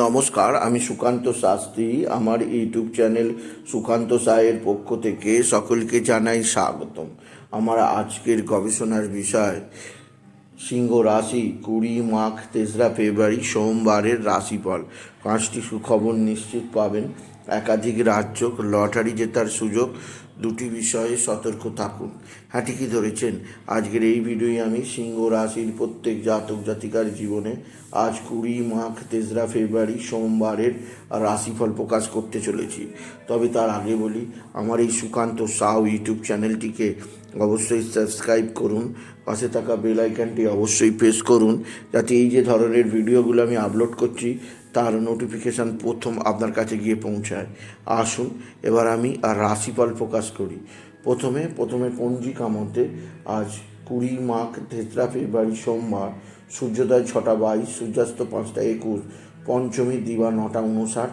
নমস্কার, আমি সুকান্ত শাস্ত্রী। আমার ইউটিউব চ্যানেল সুকান্ত সায়ের পক্ষ থেকে সকলকে জানাই স্বাগতম। আমার আজকের গবেষণার বিষয়, সিংহ রাশি, কুড়ি মাঘ, তেসরা ফেব্রুয়ারি, সোমবারের রাশিফল। পাঁচটি সুখবর নিশ্চিত পাবেন। একাধিক রাজ্য লটারি জেতার সুযোগ দুটি বিষয়ে সতর্ক থাকুন। হ্যাঁ ঠিকই ধরেছেন? আজকের এই ভিডিওই আমি সিংহ রাশির প্রত্যেক জাতক জাতিকার জীবনে আজ কুড়ি মাঘ, তেসরা ফেব্রুয়ারি সোমবারের রাশিফল প্রকাশ করতে চলেছি। তবে তার আগে বলি, আমার এই সুকান্ত সাউ ইউটিউব চ্যানেলটিকে অবশ্যই সাবস্ক্রাইব করুন, পাশে থাকা বেল আইকনটি অবশ্যই প্রেস করুন, যাতে এই যে ধরনের ভিডিওগুলো আমি আপলোড করছি তার নোটিফিকেশান প্রথম আপনার কাছে গিয়ে পৌঁছায়। আসুন, এবার আমি আর রাশিফল প্রকাশ করি। প্রথমে প্রথমে পঞ্জিকা মতে আজ কুড়ি মাঘ তেসরা ফেব্রুয়ারি সোমবার, সূর্যোদয় ছটা বাইশ, সূর্যাস্ত পাঁচটা একুশ, পঞ্চমী দিবা নটা উনষাট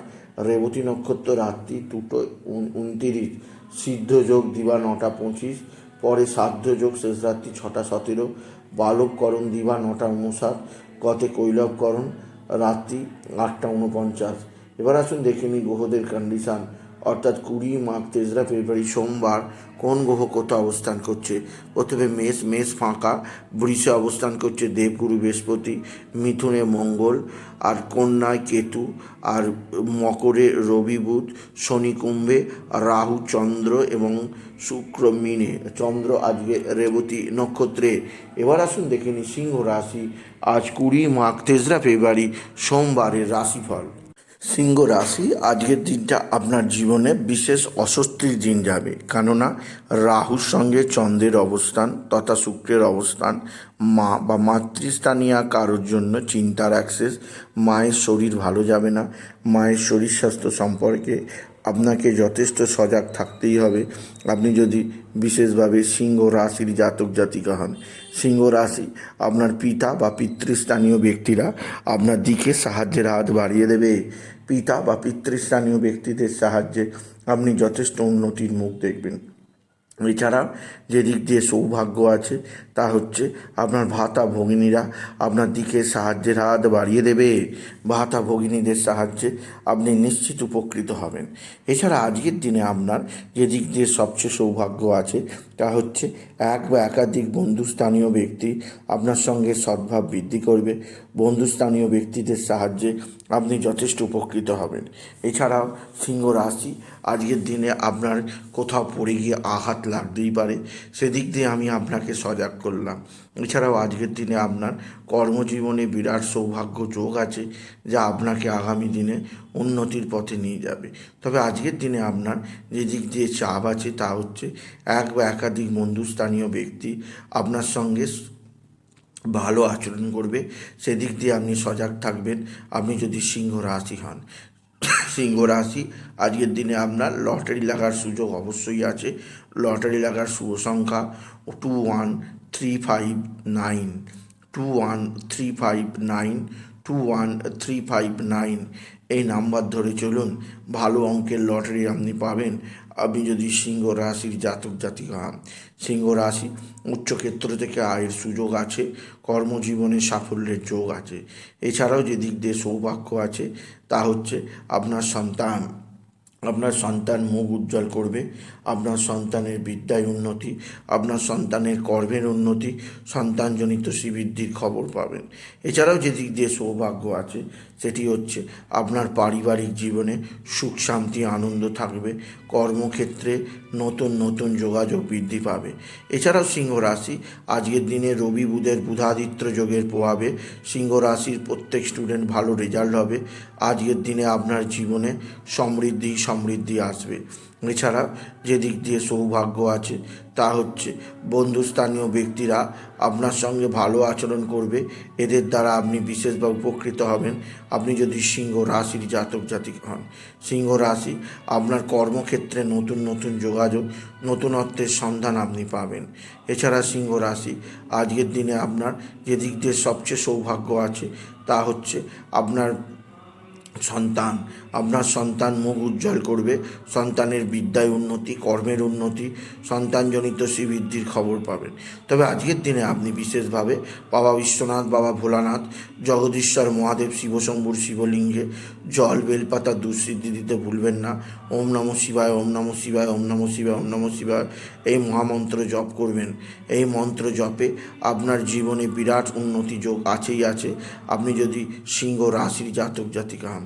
রেবতী নক্ষত্র রাত্রি দুটো উনতিরিশ, সিদ্ধ যোগ দিবা নটা পঁচিশ, পরে সাধ্য যোগ শেষ রাত্রি ছটা সতেরো, বালককরণ দিবা নটা উনষাট গতে কৈলবকরণ রাত্রি আটটা উনপঞ্চাশ এবার আসুন দেখে নিই গ্রহদের কন্ডিশান অর্থাৎ কুড়ি মাঘ তেসরা ফেব্রুয়ারি সোমবার কোন গ্রহ কোথাও অবস্থান করছে? প্রথমে মেষ মেষ ফাঁকা, বৃষে অবস্থান করছে দেবগুরু, বৃহস্পতি, মিথুনে মঙ্গল, আর কন্যায় কেতু, আর মকরে রবি বুধ, শনি কুম্ভে রাহু, চন্দ্র এবং শুক্র মিনে। চন্দ্র আজকে রেবতী নক্ষত্রে। এবার আসুন দেখে নিই সিংহ রাশি। আজ কুড়ি মাঘ তেসরা ফেব্রুয়ারি, সোমবারের রাশিফল। সিংহ রাশি, আজকের দিনটা আপনার জীবনে বিশেষ অস্বস্তির দিন যাবে। কেননা, রাহুর সঙ্গে চন্দ্রের অবস্থান তথা শুক্রের অবস্থান, মা বা মাতৃস্থানীয় কারোর জন্য চিন্তার অ্যাক্সেস মায়ের শরীর ভালো যাবে না, মায়ের শরীর স্বাস্থ্য সম্পর্কে আপনাকে যথেষ্ট সজাগ থাকতেই হবে। আপনি যদি বিশেষভাবে সিংহ রাশির জাতক জাতিকা হন, সিংহ রাশি আপনার পিতা বা পিতৃস্থানীয় ব্যক্তিরা আপনার দিকে সাহায্যের হাত বাড়িয়ে দেবে। পিতা বা পিতৃস্থানীয় ব্যক্তিদের সাহায্যে আপনি যথেষ্ট উন্নতির মুখ দেখবেন। এছাড়া যে দিক দিয়ে সৌভাগ্য আছে, তা হচ্ছে আপনার ভাতা ভগিনীরা আপনার দিকে সাহায্যের হাত বাড়িয়ে দেবে। ভাতা ভগিনীদের সাহায্যে আপনি নিশ্চিত উপকৃত হবেন। এছাড়া আজকের দিনে আপনার যে দিক দিয়ে সবচেয়ে সৌভাগ্য আছে, তা হচ্ছে এক বা একাধিক বন্ধুস্থানীয় ব্যক্তি আপনার সঙ্গে সদ্ভাব বৃদ্ধি করবে। বন্ধুস্থানীয় ব্যক্তিদের সাহায্যে আপনি যথেষ্ট উপকৃত হবেন। এছাড়াও সিংহ রাশি, আজকের দিনে আপনার কোথাও পড়ে গিয়ে আঘাত লাগতেই পারে। সেদিক দিয়ে আমি আপনাকে সজাগ করলাম। এছাড়াও আজকের দিনে আপনার কর্মজীবনে বিরাট সৌভাগ্য যোগ আছে, যা আপনাকে আগামী দিনে উন্নতির পথে নিয়ে যাবে। তবে আজকের দিনে আপনার যে দিক দিয়ে চাপ আছে তা হচ্ছে এক বা একাধিক বন্ধুস্থানীয় ব্যক্তি আপনার সঙ্গে ভালো আচরণ করবে। সেদিক দিয়ে আপনি সজাগ থাকবেন। আপনি যদি সিংহ রাশি হন সিংহ রাশি আজকের দিনে আপনার লটারি লাগার সুযোগ অবশ্যই আছে। লটারি লাগার শুভ সংখ্যা two one three five nine two one three five nine two one three five nine এই নাম্বার ধরে চলুন, ভালো অঙ্কের লটারি আপনি পাবেন। আপনি যদি সিংহ রাশির জাতক জাতিকা হন সিংহ রাশি উচ্চক্ষেত্র থেকে আয়ের সুযোগ আছে, কর্মজীবনে সাফল্যের যোগ আছে। এছাড়াও যে দিক দিয়ে সৌভাগ্য আছে, তা হচ্ছে আপনার সন্তান। আপনার সন্তান মুখ উজ্জ্বল করবে, আপনার সন্তানের বিদ্যায় উন্নতি, আপনার সন্তানের কর্মের উন্নতি, সন্তানজনিত শ্রীবৃদ্ধির খবর পাবেন। এছাড়াও যে দিক দিয়ে সৌভাগ্য আছে সেটি হচ্ছে আপনার পারিবারিক জীবনে সুখ, শান্তি, আনন্দ থাকবে, কর্মক্ষেত্রে নতুন নতুন যোগাযোগ বৃদ্ধি পাবে। এছাড়াও সিংহ রাশি, আজকের দিনে রবি বুধের বুধাদিত্য যোগের প্রভাবে সিংহ রাশির প্রত্যেক স্টুডেন্ট ভালো রেজাল্ট হবে। আজকের দিনে আপনার জীবনে সমৃদ্ধি সমৃদ্ধি আসবে। এছাড়া যে দিক দিয়ে সৌভাগ্য আছে, তা হচ্ছে বন্ধুস্থানীয় ব্যক্তিরা আপনার সঙ্গে ভালো আচরণ করবে। এদের দ্বারা আপনি বিশেষভাবে উপকৃত হবেন। আপনি যদি সিংহ রাশির জাতক জাতিক হন, সিংহ রাশি আপনার কর্মক্ষেত্রে নতুন নতুন যোগাযোগ, নতুনত্বের সন্ধান আপনি পাবেন। এছাড়া সিংহ রাশি আজকের দিনে আপনার যে দিক দিয়ে সবচেয়ে সৌভাগ্য আছে, তা হচ্ছে আপনার সন্তান, আপনার সন্তান মুখ উজ্জ্বল করবে, সন্তানের বিদ্যায় উন্নতি, কর্মের উন্নতি, সন্তানজনিত শ্রীবৃদ্ধির খবর পাবেন। তবে আজকের দিনে আপনি বিশেষভাবে বাবা বিশ্বনাথ, বাবা ভোলানাথ, জগদীশ্বর, মহাদেব, শিবশম্ভুর শিবলিঙ্গে জল, বেলপাতা দুঃসিদ্ধি দিতে ভুলবেন না। ওম নম শিবায়, ওম নম শিবায়, ওম নম শিবায়, ওম নম শিবায় এই মহামন্ত্র জপ করবেন। এই মন্ত্র জপে আপনার জীবনে বিরাট উন্নতি যোগ আছেই আছে। আপনি যদি সিংহ রাশির জাতক, জাতিকা হন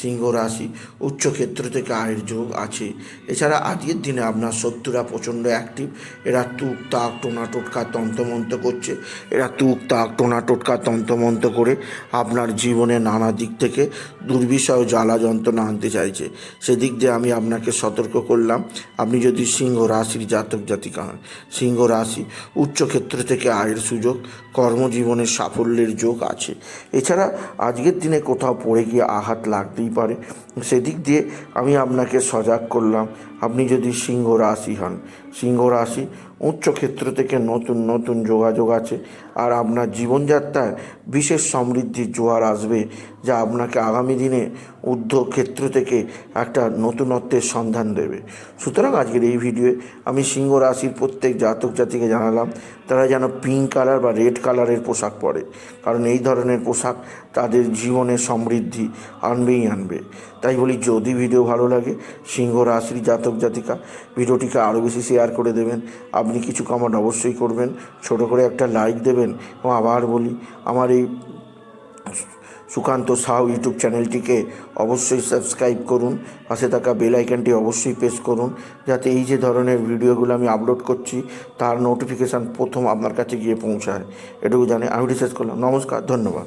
সিংহ রাশি উচ্চ ক্ষেত্র থেকে আয়ের যোগ আছে। এছাড়া আজকের দিনে আপনার শত্রুরা প্রচণ্ড অ্যাক্টিভ এরা তুক, তাক, টোনা, টোটকা, তন্ত্রমন্ত্র করছে। এরা তুক, তাক, টোনা, টোটকা, তন্ত্রমন্ত্র করে আপনার জীবনে নানা দিক থেকে দুর্বিষয় জ্বালা যন্ত্রণা আনতে চাইছে। সেদিক দিয়ে আমি আপনাকে সতর্ক করলাম, আপনি যদি সিংহ রাশির জাতক জাতিকা হন, সিংহ রাশি উচ্চ ক্ষেত্র থেকে আয়ের সুযোগ কর্মজীবনের সাফল্যের যোগ আছে। এছাড়া আজকের দিনে কোথাও পড়ে গিয়ে আঘাত লাগতেই পারে। সেদিক দিয়ে আমি আপনাকে সজাগ করলাম। আপনি যদি সিংহ রাশি হন সিংহ রাশি উচ্চ ক্ষেত্র থেকে নতুন নতুন যোগাযোগ আছে। আর আপনার জীবনযাত্রায় বিশেষ সমৃদ্ধির জোয়ার আসবে, যা আপনাকে আগামী দিনে উদ্যোগ ক্ষেত্র থেকে একটা নতুনত্বের সন্ধান দেবে। সুতরাং আজকের এই ভিডিওয়ে আমি সিংহ রাশির প্রত্যেক জাতক জাতিকে জানালাম, তারা যেন পিঙ্ক কালার বা রেড কালারের পোশাক পরে। কারণ এই ধরনের পোশাক তাদের জীবনে সমৃদ্ধি আনবেই আনবে। তাই বলি, যদি ভিডিও ভালো লাগে, সিংহ রাশির জাতক জাতিকা, ভিডিওটিকে আরও বেশি শেয়ার করে দেবেন। আপনি কিছু কমেন্ট অবশ্যই করবেন। ছোট করে একটা লাইক দেবেন এবং আবার বলি, আমার এই সুকান্ত সাউ ইউটিউব চ্যানেলটিকে অবশ্যই সাবস্ক্রাইব করুন। পাশে থাকা বেল আইকনটি অবশ্যই প্রেস করুন, যাতে এই যে ধরনের ভিডিওগুলো আমি আপলোড করছি, তার নোটিফিকেশান প্রথম আপনার কাছে গিয়ে পৌঁছায়। এটুকু জানে, আমি রিসার্চ করলাম। নমস্কার, ধন্যবাদ।